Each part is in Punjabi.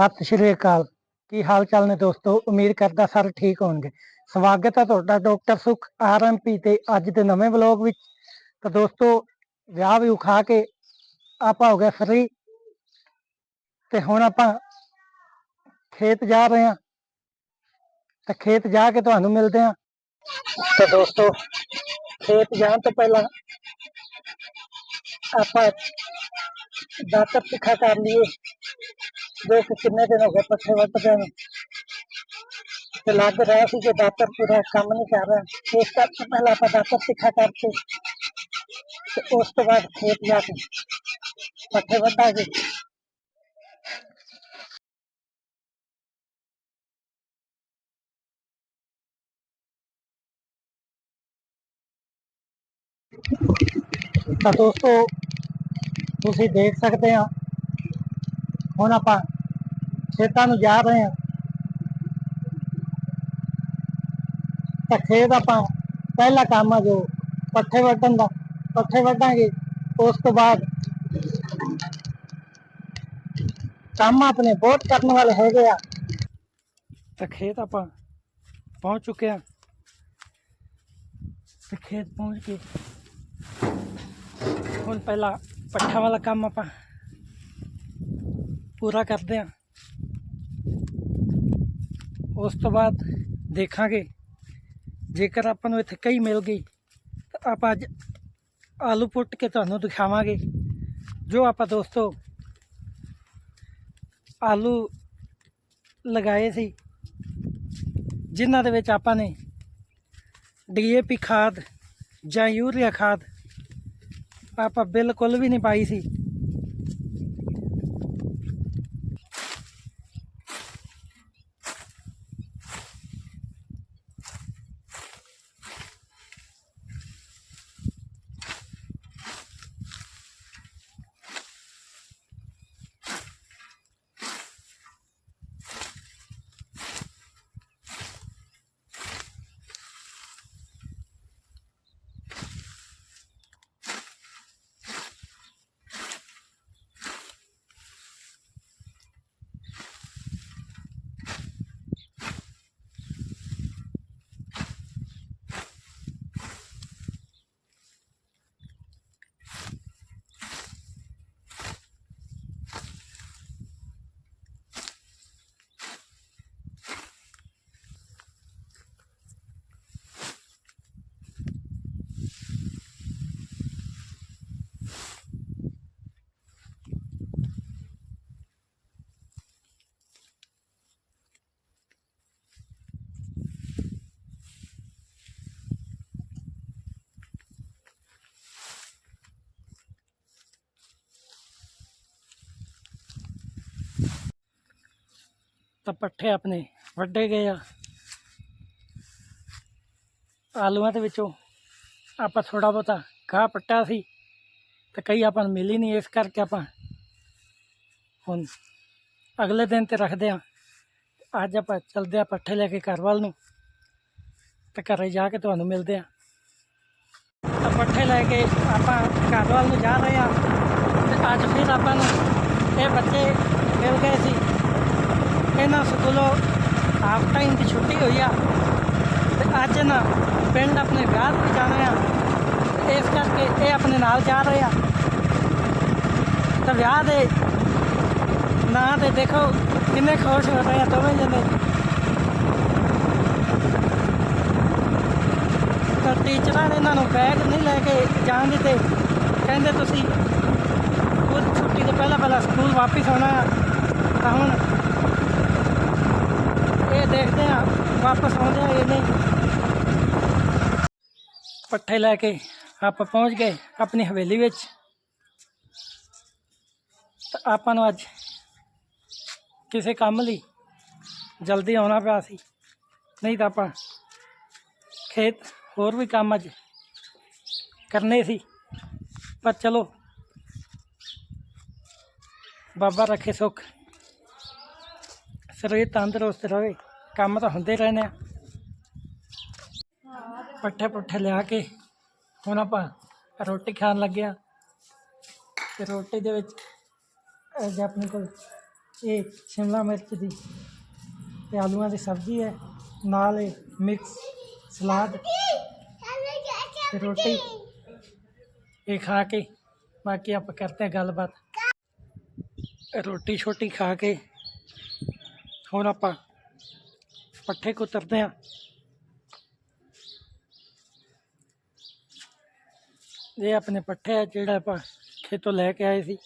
ਸਤਿ ਸ਼੍ਰੀ ਅਕਾਲ। ਕੀ ਹਾਲ ਚਾਲ ਨੇ ਦੋਸਤੋ? ਉਮੀਦ ਕਰਦਾ ਸਾਰੇ ਠੀਕ ਹੋਣਗੇ। ਸਵਾਗਤ ਹੈ ਤੁਹਾਡਾ ਡਾਕਟਰ ਸੁਖ ਆਰਐਮਪੀ ਤੇ ਅੱਜ ਦੇ ਨਵੇਂ ਵਲੌਗ ਵਿੱਚ। ਤਾਂ ਦੋਸਤੋ, ਵਿਆਹ ਵੀ ਉਖਾ ਕੇ ਆਪਾਂ ਹੋ ਗਏ ਫਰੀ ਤੇ ਹੁਣ ਆਪਾਂ ਖੇਤ ਜਾ ਰਹੇ ਹਾਂ। ਤਾਂ ਖੇਤ ਜਾ ਕੇ ਤੁਹਾਨੂੰ ਮਿਲਦੇ ਹਾਂ। ਤਾਂ ਦੋਸਤੋ, ਖੇਤ ਜਾਣ ਤੋਂ ਪਹਿਲਾਂ ਆਪਾਂ ਦਾਤਰ ਤਿੱਖਾ ਕਰ ਲਈਏ। ਜੋ ਕਿ ਕਿੰਨੇ ਦਿਨ ਹੋ ਗਏ ਪੱਠੇ ਵੱਢਦੇ ਨੂੰ ਤੇ ਲੱਗ ਰਿਹਾ ਸੀ ਕਿ ਦਾਤਰ ਪੂਰਾ ਕੰਮ ਨਹੀਂ ਕਰ ਰਿਹਾ ਇਸ ਕਰਕੇ ਪਹਿਲਾਂ ਆਪਾਂ ਦਾਤਰ ਤਿੱਖਾ ਕਰਕੇ ਤੇ ਉਸ ਤੋਂ ਬਾਅਦ ਖੇਤ ਜਾ ਕੇ ਪੱਠੇ ਵੱਢਾਂਗੇ ਤਾਂ ਦੋਸਤੋ ਤੁਸੀਂ ਦੇਖ ਸਕਦੇ ਆ ਹੁਣ ਆਪਾਂ ਖੇਤਾਂ ਨੂੰ ਜਾ ਰਹੇ ਹਾਂ। ਤਾਂ ਖੇਤ ਆਪਾਂ ਪਹਿਲਾ ਕੰਮ ਆ ਜੋ ਪੱਠੇ ਵੱਢਣ ਦਾ। ਪੱਠੇ ਵੱਢਾਂਗੇ, ਉਸ ਤੋਂ ਬਾਅਦ ਕੰਮ ਆਪਣੇ ਬਹੁਤ ਕਰਨ ਵਾਲੇ ਹੈਗੇ ਆ। ਤਾਂ ਖੇਤ ਆਪਾਂ ਪਹੁੰਚ ਚੁੱਕੇ ਆ ਤੇ ਖੇਤ ਪਹੁੰਚ ਕੇ ਹੁਣ ਪਹਿਲਾਂ ਪੱਠਾ ਵਾਲਾ ਕੰਮ ਆਪਾਂ ਪੂਰਾ ਕਰਦੇ ਆ। ਉਸ ਤੋਂ ਬਾਅਦ ਦੇਖਾਂਗੇ, ਜੇਕਰ ਆਪਾਂ ਨੂੰ ਇੱਥੇ ਕਈ ਮਿਲ ਗਈ, ਤਾਂ ਆਪਾਂ ਅੱਜ ਆਲੂ ਪੁੱਟ ਕੇ ਤੁਹਾਨੂੰ ਦਿਖਾਵਾਂਗੇ, ਜੋ ਆਪਾਂ ਦੋਸਤੋ ਆਲੂ ਲਗਾਏ ਸੀ, ਜਿਨ੍ਹਾਂ ਦੇ ਵਿੱਚ ਆਪਾਂ ਨੇ ਡੀਏਪੀ ਖਾਦ ਜਾਂ ਯੂਰੀਆ ਖਾਦ ਆਪਾਂ ਬਿਲਕੁਲ ਵੀ ਨਹੀਂ ਪਾਈ ਸੀ। ਤਾਂ ਪੱਠੇ ਆਪਣੇ ਵੱਡੇ ਗਏ ਆ। ਆਲੂਆਂ ਦੇ ਵਿੱਚੋਂ ਆਪਾਂ ਥੋੜਾ ਬਹੁਤਾ ਘਾਹ ਪੱਟਿਆ ਸੀ ਤੇ ਕਈ ਆਪਾਂ ਨੂੰ ਮਿਲੀ ਨਹੀਂ, ਇਸ ਕਰਕੇ ਆਪਾਂ ਹੁਣ ਅਗਲੇ ਦਿਨ ਤੇ ਰੱਖਦੇ ਆ ਅੱਜ ਆਪਾਂ ਚਲਦੇ ਆ ਪੱਠੇ ਲੈ ਕੇ ਘਰ ਵੱਲ ਨੂੰ ਤੇ ਘਰੇ ਜਾ ਕੇ ਤੁਹਾਨੂੰ ਮਿਲਦੇ ਆ ਤਾਂ ਪੱਠੇ ਲੈ ਕੇ ਆਪਾਂ ਘਰ ਵੱਲ ਨੂੰ ਜਾ ਰਹੇ ਆ ਤੇ ਅੱਜ ਫਿਰ ਆਪਾਂ ਨੂੰ ਇਹ ਬੱਚੇ ਇਹਨਾਂ ਸਕੂਲੋਂ ਹਾਫ ਟਾਈਮ ਦੀ ਛੁੱਟੀ ਹੋਈ ਆ। ਤੇ ਅੱਜ ਨਾ ਪਿੰਡ ਆਪਣੇ ਵਿਆਹ ਤੇ ਜਾਣਾ ਆ। ਇਸ ਕਰਕੇ ਇਹ ਆਪਣੇ ਨਾਲ ਜਾ ਰਹੇ ਆ। ਤਾਂ ਵਿਆਹ ਦੇ ਨਾਂ ਤੇ ਦੇਖੋ ਕਿੰਨੇ ਖੁਸ਼ ਹੋ ਰਹੇ ਆ ਦੋਵੇਂ ਜਣੇ। ਤਾਂ ਟੀਚਰਾਂ ਨੇ ਇਹਨਾਂ ਨੂੰ ਬੈਗ ਨਹੀਂ ਲੈ ਕੇ ਜਾਣ ਦਿੱਤੇ। ਕਹਿੰਦੇ ਤੁਸੀਂ ਉਹ ਛੁੱਟੀ ਤੋਂ ਪਹਿਲਾਂ ਪਹਿਲਾਂ ਸਕੂਲ ਵਾਪਸ ਆਉਣਾ ਆ। ਤਾਂ ਹੁਣ ਇਹ ਦੇਖਦੇ ਆ ਵਾਪਸ ਆਉਂਦੇ ਆ ਇਹ ਪੱਠੇ ਲੈ ਕੇ ਆਪਾਂ ਪਹੁੰਚ ਗਏ ਆਪਣੀ ਹਵੇਲੀ ਵਿੱਚ। ਤਾਂ ਆਪਾਂ ਨੂੰ ਅੱਜ ਕਿਸੇ ਕੰਮ ਲਈ ਜਲਦੀ ਆਉਣਾ ਪਿਆ ਸੀ। ਨਹੀਂ ਤਾਂ ਆਪਾਂ ਖੇਤ ਹੋਰ ਵੀ ਕੰਮ ਅੱਜ ਕਰਨੇ ਸੀ। ਪਰ ਚਲੋ, ਬਾਬਾ ਰੱਖੇ ਸੁੱਖ। ਸਰੀਰ ਤੰਦਰੁਸਤ ਰਹੇ। ਕੰਮ ਤਾਂ ਹੁੰਦੇ ਰਹਿੰਦੇ ਆ। ਪੱਠੇ ਪੁੱਠੇ ਲਿਆ ਕੇ ਹੁਣ ਆਪਾਂ ਰੋਟੀ ਖਾਣ ਲੱਗੇ ਆ। ਤੇ ਰੋਟੀ ਦੇ ਵਿੱਚ ਅੱਜ ਆਪਣੇ ਕੋਲ ਇਹ ਸ਼ਿਮਲਾ ਮਿਰਚ ਦੀ ਤੇ ਆਲੂਆਂ ਦੀ ਸਬਜ਼ੀ ਹੈ, ਨਾਲ ਇਹ ਮਿਕਸ ਸਲਾਦ ਤੇ ਰੋਟੀ ਇਹ ਖਾ ਕੇ ਬਾਕੀ ਆਪਾਂ ਕਰਦੇ ਹਾਂ ਗੱਲਬਾਤ। ਰੋਟੀ ਛੋਟੀ ਖਾ ਕੇ ਹੁਣ ਆਪਾਂ ਪੱਠੇ ਕੁਤਰਦੇ ਆ ਇਹ ਆਪਣੇ ਪੱਠੇ ਆ ਜਿਹੜਾ ਆਪਾਂ ਖੇਤੋਂ ਲੈ ਕੇ ਆਏ ਸੀ।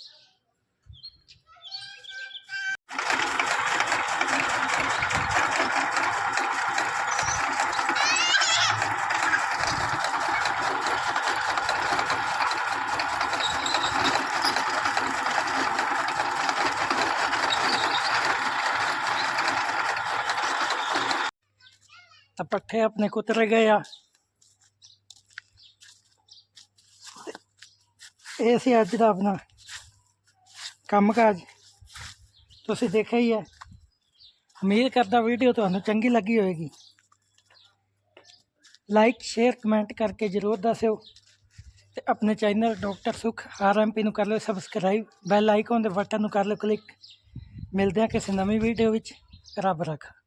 ਤਾਂ ਪੱਠੇ ਆਪਣੇ ਕੁਤਰ ਗਏ ਆ। ਇਹ ਸੀ ਅੱਜ ਦਾ ਆਪਣਾ ਕੰਮਕਾਜ। ਤੁਸੀਂ ਦੇਖਿਆ ਹੀ ਹੈ। ਉਮੀਦ ਕਰਦਾ ਵੀਡੀਓ ਤੁਹਾਨੂੰ ਚੰਗੀ ਲੱਗੀ ਹੋਵੇਗੀ। ਲਾਈਕ ਸ਼ੇਅਰ ਕਮੈਂਟ ਕਰਕੇ ਜ਼ਰੂਰ ਦੱਸਿਓ। ਤੇ ਆਪਣੇ ਚੈਨਲ ਡਾਕਟਰ ਸੁਖ ਆਰਐਮਪੀ ਨੂੰ ਕਰ ਲਿਓ ਸਬਸਕ੍ਰਾਈਬ ਬੈਲ ਆਈਕਨ ਦੇ ਬਟਨ ਨੂੰ ਕਰ ਲਿਓ ਕਲਿੱਕ ਮਿਲਦੇ ਹਾਂ ਕਿਸੇ ਨਵੀਂ ਵੀਡੀਓ ਵਿੱਚ। ਰੱਬ ਰੱਖਾ।